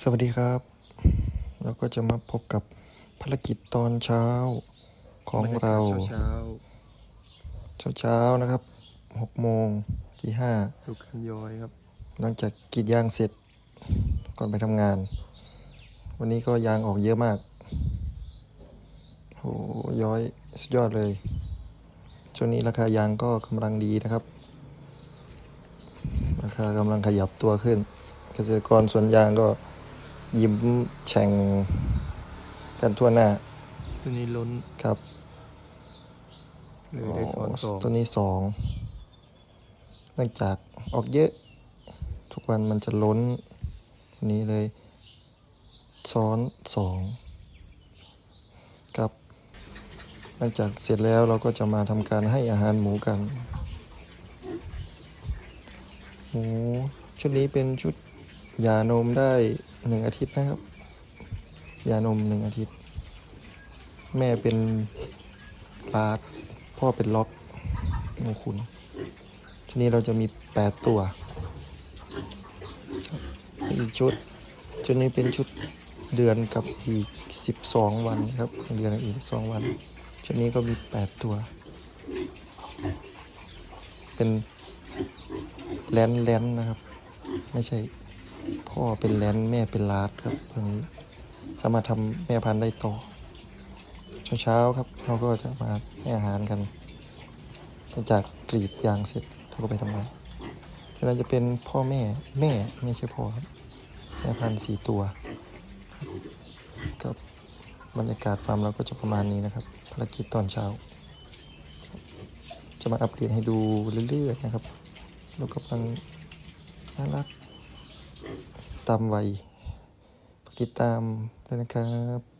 สวัสดีครับ เราก็จะมาพบกับภารกิจตอนเช้าของเราเช้าเช้าๆนะครับหกโมงที่ห้าๆลูกขันย้อยครับ หลังจากกรีดยางเสร็จก่อนไปทำงาน วันนี้ก็ยางออกเยอะมากโหย้อยสุดยอดเลยช่วงนี้ราคายางก็กำลังดีนะครับ ราคากำลังขยับตัวขึ้นเกษตรกรสวนยางก็ ยิ้มแฉ่งกันทั่วหน้า ตัวนี้ล้นครับเลยได้สอนสองตัวนี้สองเนื่องจากออกเยอะ ทุกวันมันจะล้นวันนี้เลยซ้อนสองครับ หลังจากเสร็จแล้วเราก็จะมาทำการให้อาหารหมูกัน หมูชุดนี้เป็นชุด ยานมได้หนึ่งอาทิตย์นะครับ ยานมหนึ่งอาทิตย์ แม่เป็นลาดพ่อเป็นล็อกโมคุณชุดนี้เราจะมีแปดตัว อีกชุด ชุดนี้เป็นชุดเดือนกับอีกสิบสองวันครับ เดือนอีกสิบสองวัน ชุดนี้ก็มีแปดตัว เป็นแลนแลนนะครับ ไม่ใช่ พ่อเป็นแลนแม่เป็นลาดครับตัวนี้สามารถทำแม่พันธุ์ได้ต่อเช้าๆครับ เราก็จะมาให้อาหารกันหลังจากกรีดยางเสร็จเราก็ไปทำงานเราจะเป็นพ่อแม่แม่ไม่ใช่พ่อครับแม่พันธุ์สี่ตัวกับบรรยากาศฟาร์มเราก็จะประมาณนี้นะครับ ภารกิจตอนเช้า จะมาอัปเดตให้ดูเรื่อยๆนะครับ เรากำลังน่ารัก ตามวัยฝากติดตามด้วยนะครับ